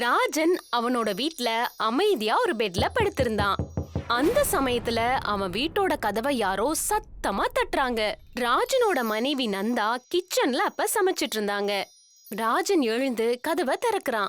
ராஜன் அவனோட வீட்ல அமைதியா ஒரு பெட்ல படுத்திருந்தான். அந்த சமயத்துல அவன் வீட்டோட கதவை யாரோ சத்தமா தட்டுறாங்க. ராஜனோட மனைவி நந்தா கிச்சன்ல அப்ப சமைச்சிட்டு இருந்தாங்க. ராஜன் எழுந்து கதவை திறக்கிறான்.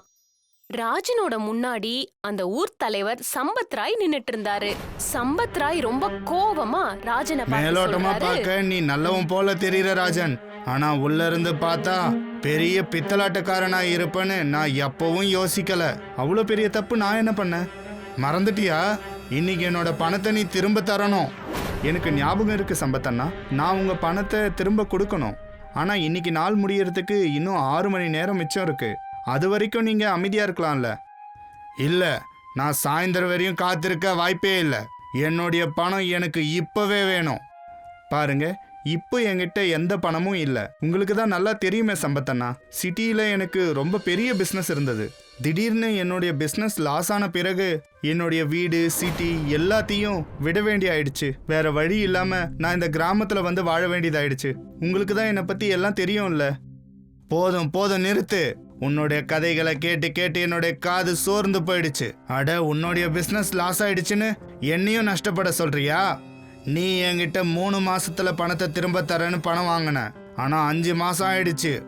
ராஜனோட முன்னாடி அந்த ஊர் தலைவர் சம்பத் ராய் நின்னுட்டு இருந்தாரு. சம்பத் ராய் ரொம்ப கோவமா ராஜனை மேலோட்டமா பார்க்க நீ நல்லவன் போல தெரியுற ராஜன். ஆனா உள்ள இருந்து பார்த்தா பெரிய பித்தலாட்டக்காரனா இருப்பேன்னு நான் எப்பவும் யோசிக்கல. அவ்வளோ பெரிய தப்பு நான் என்ன பண்ணேன்? மறந்துட்டியா? இன்னைக்கு என்னோட பணத்தை நீ திரும்ப தரணும். எனக்கு ஞாபகம் இருக்கு சம்பத்தண்ணா. நான் உங்க பணத்தை திரும்ப கொடுக்கணும். ஆனா இன்னைக்கு நாள் முடியறதுக்கு இன்னும் ஆறு மணி நேரம் மிச்சம் இருக்கு. அது வரைக்கும் நீங்க அமைதியா இருக்கலாம்ல. இல்ல நான் சாயந்தரம் வரையும் காத்திருக்க வாய்ப்பே இல்லை. என்னுடைய பணம் எனக்கு இப்பவே வேணும். பாருங்க இப்போ என்கிட்ட எந்த பணமும் இல்லை. உங்களுக்கு தான் நல்லா தெரியுமே சம்பத்தண்ணா. சிட்டியில் எனக்கு ரொம்ப பெரிய பிஸ்னஸ் இருந்தது. திடீர்னு என்னுடைய பிஸ்னஸ் லாஸ் ஆன பிறகு என்னுடைய வீடு சிட்டி எல்லாத்தையும் விட வேண்டி ஆயிடுச்சு வேற வழி இல்லாம நான் இந்த கிராமத்துல வந்து வாழ வேண்டியதாயிடுச்சு. உங்களுக்கு தான் என்னை பத்தி எல்லாம் தெரியும்ல. போதும் போதும் நிறுத்து. உன்னுடைய கதைகளை கேட்டு கேட்டு என்னுடைய காது சோர்ந்து போயிடுச்சு. அட உன்னுடைய பிஸ்னஸ் லாஸ் ஆயிடுச்சுன்னு என்னையும் நஷ்டப்பட சொல்றியா? நீ என்கிட்ட மூணு மாசத்துல பணத்தை திரும்ப தரேன்னு பணம் வாங்கின. ஆனா அஞ்சு மாசம் ஆயிடுச்சு.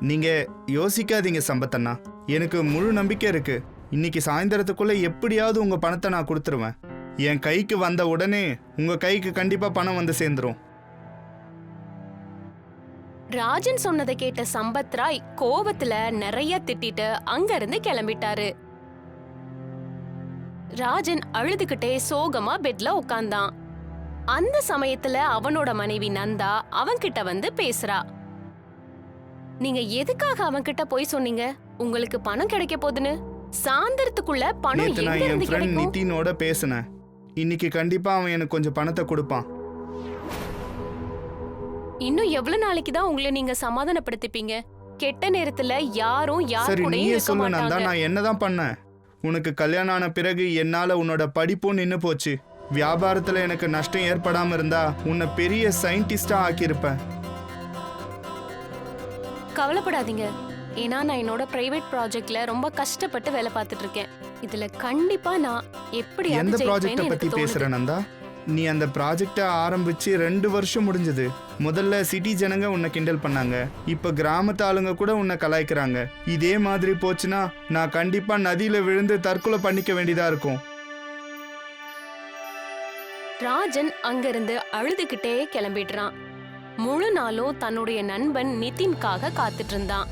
நீங்க யோசிக்காதீங்க சம்பத்தண்ணா. எனக்கு முழு நம்பிக்கை இருக்கு. இன்னைக்கு சாயந்தரத்துக்குள்ள எப்படியாவது உங்க பணத்தை நான் கொடுத்துருவேன். என் கைக்கு வந்த உடனே உங்க கைக்கு கண்டிப்பா பணம் வந்து சேர்ந்துரும். ராஜன் சொன்னதை கேட்ட சம்பத் ராய் கோபத்துல நிறைய திட்டிட்டு அங்கிருந்து கிளம்பிட்டாரு. ராஜன் அழுதுகிட்டே சோகமா பெட்ல உட்கார்ந்தான் அந்த சமயத்துல அவனோட மனைவி நந்தா அவன்கிட்ட வந்து பேசுறா. நீங்க எதுக்காக அவன்கிட்ட போய் சொன்னீங்க? உங்களுக்கு பணம் கிடைக்க போகுதுன்னு சாயந்தரத்துக்குள்ள பணம் நேத்து நான் எங்க என் இருந்து ஃப்ரெண்ட் கிடைக்கும்? நிதினோட பேசினேன். இன்னைக்கு கண்டிப்பா அவன் எனக்கு கொஞ்சம் பணத்தை கொடுப்பான். இன்னும் எவ்வளவு நாளைக்கு தான் உங்களை நீங்க சமாதானப்படுத்திப்பீங்க? கெட்ட நேரத்துல யாரும் யார் சரி கூடயும் நீயே இருக்க சொல்லு நந்தா நான் என்னதான் பண்ணேன்? உனக்கு கல்யாணம் ஆன பிறகு என்னால உன்னோட படிப்பும் நின்னு போச்சு. வியாபாரத்துல எனக்கு நஷ்டம் ஏற்படாம இருந்தா உன்னை பெரிய சயின்டிஸ்டா ஆக்கியிருப்பேன். கவலைப்படாதீங்க. ஏன்னா நான் என்னோட பிரைவேட் ப்ராஜெக்ட்ல ரொம்ப கஷ்டப்பட்டு வேலை பார்த்துட்டு இருக்கேன். இதுல கண்டிப்பா நான் எப்படியாவது எந்த ப்ராஜெக்ட ஜெயிப்பேன்னு பத்தி பேசுற. நந்தா? நீ அந்த ப்ராஜெக்டை ஆரம்பிச்சு ரெண்டு வருஷம் முடிஞ்சது. முதல்ல சிட்டி ஜனங்க உன்னை கிண்டல் பண்ணாங்க. இப்ப கிராமத்து ஆளுங்க கூட உன்னை கலாய்க்கிறாங்க. இதே மாதிரி போச்சுன்னா நான் கண்டிப்பா நதியில விழுந்து தற்கொலை பண்ணிக்க வேண்டியதா இருக்கும். ராஜன் அங்கிருந்து அழுதுகிட்டே கிளம்பிடுறான். முழு நாளும் தன்னுடைய நண்பன் நிதின்காக காத்துட்டு இருந்தான்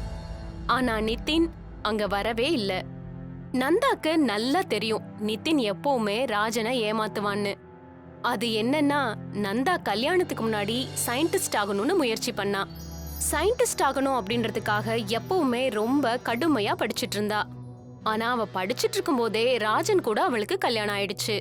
ஆனா நிதின் அங்க வரவே இல்ல. நந்தாக்கு நல்லா தெரியும் நிதின் எப்பவுமே ராஜனை ஏமாத்துவான்னு. அது என்னன்னா நந்தா கல்யாணத்துக்கு முன்னாடி சயின்டிஸ்ட் ஆகணும்னு முயற்சி பண்ணா. சயின்டிஸ்ட் ஆகணும் அப்படின்றதுக்காக எப்பவுமே ரொம்ப கடுமையா படிச்சிட்டு இருந்தா ஆனா அவ படிச்சிட்டு இருக்கும்போதே ராஜன் கூட அவளுக்கு கல்யாணம் ஆயிடுச்சு.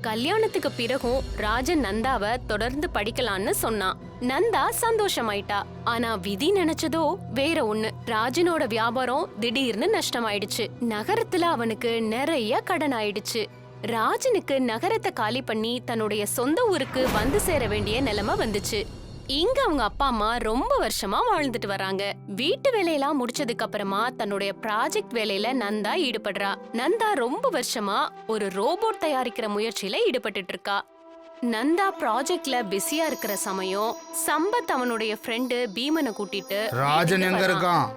கல்யாணத்துக்கு பிறகும் ராஜன் நந்தாவ தொடர்ந்து படிக்கலான்னு சொன்னான். நந்தா சந்தோஷமாயிட்டா. ஆனா விதி நினைச்சதோ வேற ஒண்ணு. ராஜனோட வியாபாரம் திடீர்னு நஷ்டமாயிடுச்சு. நகரத்துல அவனுக்கு நிறைய கடன் ஆயிடுச்சு. ராஜனுக்கு நகரத்தை காலி பண்ணி தன்னுடைய சொந்த ஊருக்கு வந்து சேர வேண்டிய நிலைமை வந்துச்சு. இங்க அவங்க அப்பா அம்மா ரொம்ப வருஷமா வாழ்ந்துட்டு வராங்க. வீட்டு வேலையெல்லாம் முடிச்சதுக்கு அப்புறமா தன்னுடைய ப்ராஜெக்ட் வேலையில நந்தா ஈடுபடுறா. நந்தா ரொம்ப வருஷமா ஒரு ரோபோட் தயாரிக்கிற முயற்சியில ஈடுபட்டுட்டு இருக்கா. நந்தா ப்ராஜெக்ட்ல பிஸியா இருக்கிற சமயம் சம்பத் அவனுடைய ஃப்ரெண்டு பீமனை கூட்டிட்டு ராஜன் எங்க. இருக்கான்?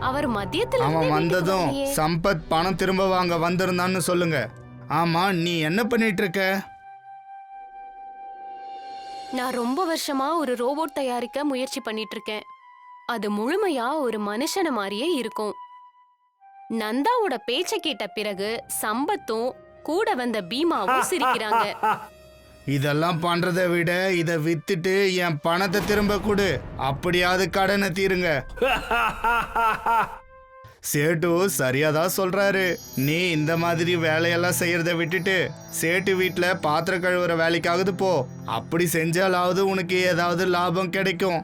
அவர் மதியத்துல அவன் வந்ததும். சம்பத் பணம் திரும்ப வாங்க வந்திருந்தான்னு சொல்லுங்க. ஆமா நீ என்ன பண்ணிட்டு இருக்க? நான் ரொம்ப வருஷமா ஒரு ரோபோட் தயாரிக்க முயற்சி பண்ணிட்டு இருக்கேன் அது முழுமையா ஒரு மனுஷன மாதிரியே இருக்கும். நந்தாவோட பேச்ச கேட்ட பிறகு சம்பத்தும் கூட வந்த பீமாவும் சிரிக்கிறாங்க. இதெல்லாம் பண்றதை விட இதை வித்துட்டு என் பணத்தை திரும்ப கொடு. அப்படியாவது கடனை தீருங்க. சேட்டு சரியாதான் சொல்றாரு. நீ இந்த மாதிரி வேலையெல்லாம் செய்யறத விட்டுட்டு சேட்டு வீட்டில் பாத்திரம் கழுவுற வேலைக்காவது போ. அப்படி செஞ்சாலாவது உனக்கு ஏதாவது லாபம் கிடைக்கும்.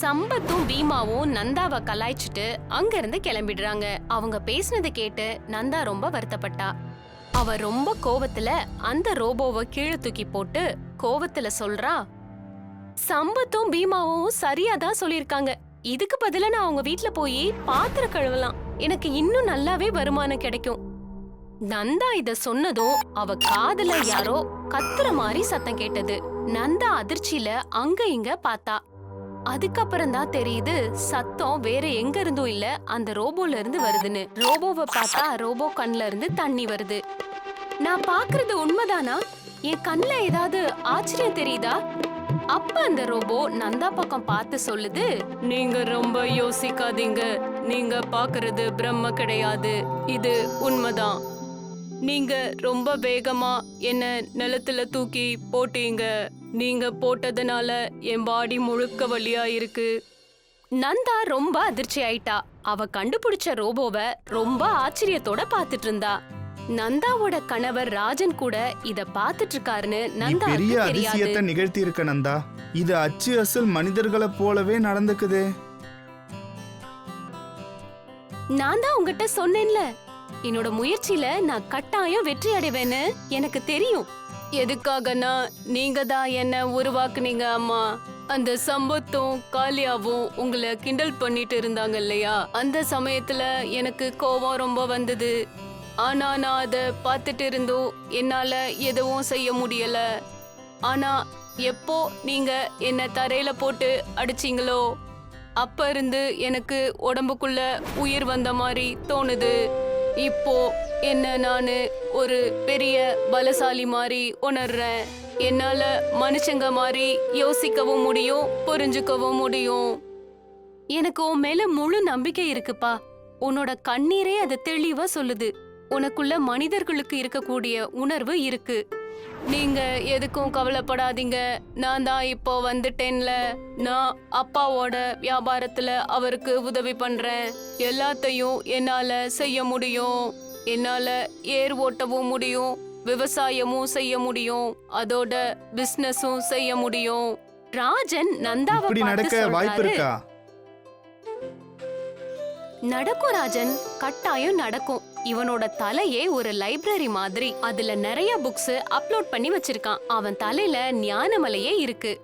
சம்பத்தும் பீமாவும் நந்தாவை கலாய்ச்சிட்டு அங்கிருந்து கிளம்பிடுறாங்க. அவங்க பேசினதை கேட்டு நந்தா ரொம்ப வருத்தப்பட்டா. அவ ரொம்ப கோவத்துல அந்த ரோபோவை கீழே தூக்கி போட்டு கோவத்துல சொல்றா சம்பத்தும் பீமாவும் சரியாதான் சொல்லிருக்காங்க இதுக்கு பதிலா நான் அவங்க வீட்ல போய் பாத்திரம் கழுவலாம். எனக்கு இன்னும் நல்லாவே வருமானம் கிடைக்கும். நந்தா இத சொன்னதும் அவ காதுல யாரோ கத்துற மாதிரி சத்தம் கேட்டது. நந்தா அதிர்ச்சியில அங்க இங்க பார்த்தா அதுக்கப்புறம் தான் தெரியுது சத்தம் வேற எங்க இருந்தும் இல்ல அந்த ரோபோல இருந்து வருதுன்னு. ரோபோவை பார்த்தா ரோபோ கண்ல இருந்து தண்ணி வருது. நான் பாக்குறது உண்மைதானா? என் கண்ல ஏதாவது ஆச்சரியம் தெரியுதா? அப்ப அந்த ரோபோ நந்தா பக்கம் பார்த்து சொல்லுது நீங்க ரொம்ப யோசிக்காதீங்க. நீங்க பாக்குறது பிரம்ம கிடையாது. இது உண்மைதான். நீங்க ரொம்ப வேகமா என்ன நிலத்துல தூக்கி போட்டீங்க. நீங்க போட்டதுனால என் பாடி முழுக்க வழியா இருக்கு. நந்தா ரொம்ப அதிர்ச்சி ஆயிட்டா. அவ கண்டுபிடிச்ச ரோபோவை ரொம்ப ஆச்சரியத்தோட பாத்துட்டு இருந்தா. நந்தாவோட கணவர் ராஜன் கூட இத பாத்துட்டு இருக்காருன்னு நீ நந்தாவுக்கு பெரிய தெரியாது. அதிசயத்தை நிகழ்த்தி இருக்க நந்தா. இது அச்சு அசல் மனிதர்களைப் போலவே நடந்துக்குது. நான் தான் உங்ககிட்ட சொன்னேன்ல. என்னோட முயற்சியில நான் கட்டாயம் வெற்றி அடைவேன்னு எனக்கு தெரியும். எதுக்காகனா நீங்க தான் என்ன உருவாக்குனீங்க அம்மா. அந்த சம்பத்தும் காளியாவும் உங்களை கிண்டல் பண்ணிட்டு இருந்தாங்க இல்லையா? அந்த சமயத்துல எனக்கு கோபம் ரொம்ப வந்தது. ஆனா நான் அதை பார்த்துட்டு இருந்தும் என்னால எதுவும் செய்ய முடியல. ஆனா எப்போ நீங்க என்ன தரையில போட்டு அடிச்சீங்களோ அப்ப இருந்து எனக்கு உடம்புக்குள்ள உயிர் வந்த மாதிரி தோணுது. இப்போ என்ன நானு ஒரு பெரிய பலசாலி மாதிரி உணர்றேன். என்னால மனுஷங்க மாதிரி யோசிக்கவும் முடியும் புரிஞ்சுக்கவும் முடியும். எனக்கு உன் மேல முழு நம்பிக்கை இருக்குப்பா. உன்னோட கண்ணீரே அது தெளிவா சொல்லுது. உனக்குள்ள மனிதர்களுக்கு இருக்கக்கூடிய உணர்வு இருக்கு. நீங்க எதுக்கும் கவலைப்படாதீங்க. நான் தான் இப்போ வந்துட்டேன்ல. நான் அப்பாவோட வியாபாரத்துல அவருக்கு உதவி பண்றேன். எல்லாத்தையும் என்னால செய்ய முடியும். என்னால ஏர் ஓட்டவும் முடியும். விவசாயமும் செய்ய முடியும். அதோட பிசினஸும் செய்ய முடியும். ராஜன் நந்தாவை பார்த்து நடக்க வாய்ப்பு சொல்றாரு இருக்கா? நடக்கும் ராஜன். கட்டாயம் நடக்கும். இவனோட தலையே ஒரு லைப்ரரி மாதிரி. அதுல நிறைய புக்ஸ் அப்லோட் பண்ணி வச்சிருக்கான். அவன் தலையில ஞானமலையே இருக்கு.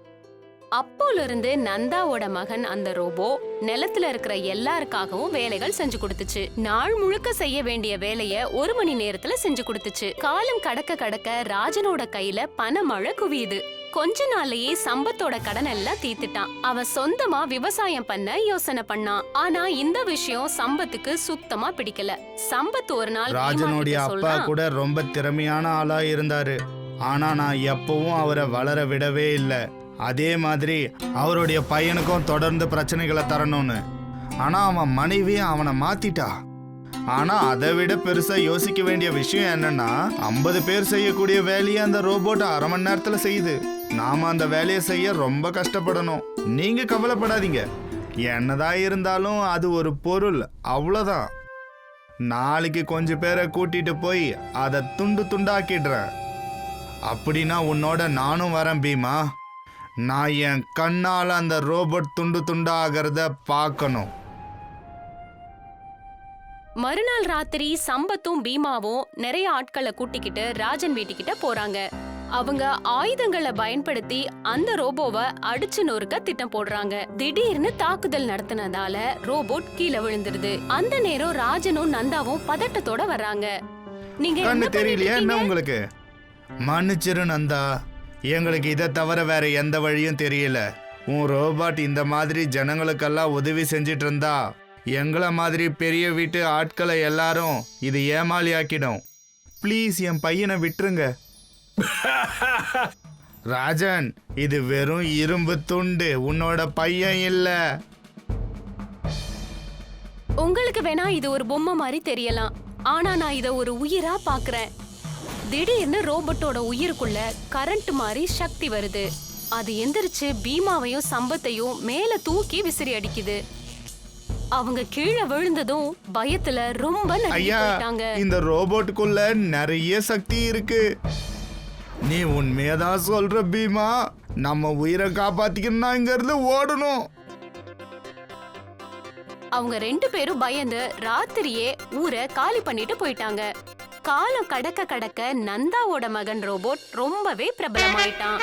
அப்போல இருந்து நந்தாவோட மகன் அந்த ரோபோ நிலத்துல இருக்கிற எல்லாருக்காகவும் வேலைகள் செஞ்சு கொடுத்துச்சு. நாள் முழுக்க செய்ய வேண்டிய வேலைய ஒரு மணி நேரத்துல செஞ்சு கொடுத்துச்சு. காலம் கடக்க கடக்க ராஜனோட கையில பணமழை குவியுது. கொஞ்ச நாள்லயே சம்பத்தோட கடன் எல்லாம் தீர்த்துட்டான். அவன் சொந்தமா விவசாயம் பண்ண யோசனை பண்ணான். ஆனா இந்த விஷயம் சம்பத்துக்கு சுத்தமா பிடிக்கல. சம்பத் ஒரு நாள் ராஜனுடைய அப்பா கூட ரொம்ப திறமையான ஆளா இருந்தாரு. ஆனா நான் எப்பவும் அவரை வளர விடவே இல்லை. அதே மாதிரி அவருடைய பையனுக்கும் தொடர்ந்து பிரச்சனைகளை தரணும்னு. ஆனா அவன் மனைவி அவனை மாத்திட்டா. ஆனா அதை விட பெருசா யோசிக்க வேண்டிய விஷயம் என்னன்னா ஐம்பது பேர் செய்யக்கூடிய வேலையை அந்த ரோபோட் அரை மணி நேரத்துல செய்யுது. நாம அந்த வேலையை செய்ய ரொம்ப கஷ்டப்படணும். நீங்க கவலைப்படாதீங்க. என்னதான் இருந்தாலும் அது ஒரு பொருள். அவ்வளோதான் நாளைக்கு கொஞ்சம் பேரை கூட்டிட்டு போய் அதை துண்டு துண்டாக்கிடுறேன். அப்படின்னா உன்னோட நானும் வரேன் பீமா. நான் என் கண்ணால் அந்த ரோபோட் துண்டு துண்டாகிறத பார்க்கணும். மறுநாள் ராத்திரி சம்பத்தும் பீமாவும் நிறைய ஆட்களை கூட்டிக்கிட்டு ராஜன் வீட்டுக்கிட்ட போறாங்க. அவங்க ஆயுதங்களை பயன்படுத்தி அந்த ரோபோவை அடிச்சு நொறுக்க திட்டம் போடுறாங்க. திடீர்னு தாக்குதல் நடத்தினதால ரோபோட் கீழே விழுந்துருது. அந்த நேரம் ராஜனும் நந்தாவும் பதட்டத்தோட வர்றாங்க. நீங்க தெரியலையா என்ன? உங்களுக்கு? மன்னிச்சிரு நந்தா. எங்களுக்கு இதை தவிர வேற எந்த வழியும் தெரியல. உன் ரோபாட் இந்த மாதிரி ஜனங்களுக்கெல்லாம் உதவி செஞ்சிட்டு இருந்தா எங்களை மாதிரி பெரிய வீட்டு ஆட்களை எல்லாரும் இது ஏமாளியாக்கிடும். ப்ளீஸ் என் பையனை விட்டுருங்க. ராஜன் இது வெறும் இரும்பு துண்டு. உன்னோட பையன் இல்ல. உங்களுக்கு வேணா இது ஒரு பொம்மை மாதிரி தெரியலாம். ஆனா நான் இத ஒரு உயிரா பாக்குறேன். திடீர்னு ரோபோட்டோட உயிருக்குள்ள கரண்ட் மாதிரி சக்தி வருது. அது எந்திரிச்சு பீமாவையும் சம்பத்தையும் மேல தூக்கி விசிறி அடிக்குது. அவங்க கீழே விழுந்ததும் பயத்துல ரொம்ப ஐயா போயிட்டாங்க. இந்த ரோபோட்டுக்குள்ள நிறைய சக்தி இருக்கு. நீ உண்மையதான் சொல்ற பீமா. நம்ம உயிரை காப்பாத்திக்கணும்னா இங்க இருந்து ஓடணும். அவங்க ரெண்டு பேரும் பயந்து ராத்திரியே ஊரை காலி பண்ணிட்டு போயிட்டாங்க. காலம் கடக்க கடக்க நந்தாவோட மகன் ரோபோட் ரொம்பவே பிரபலமாயிட்டான்.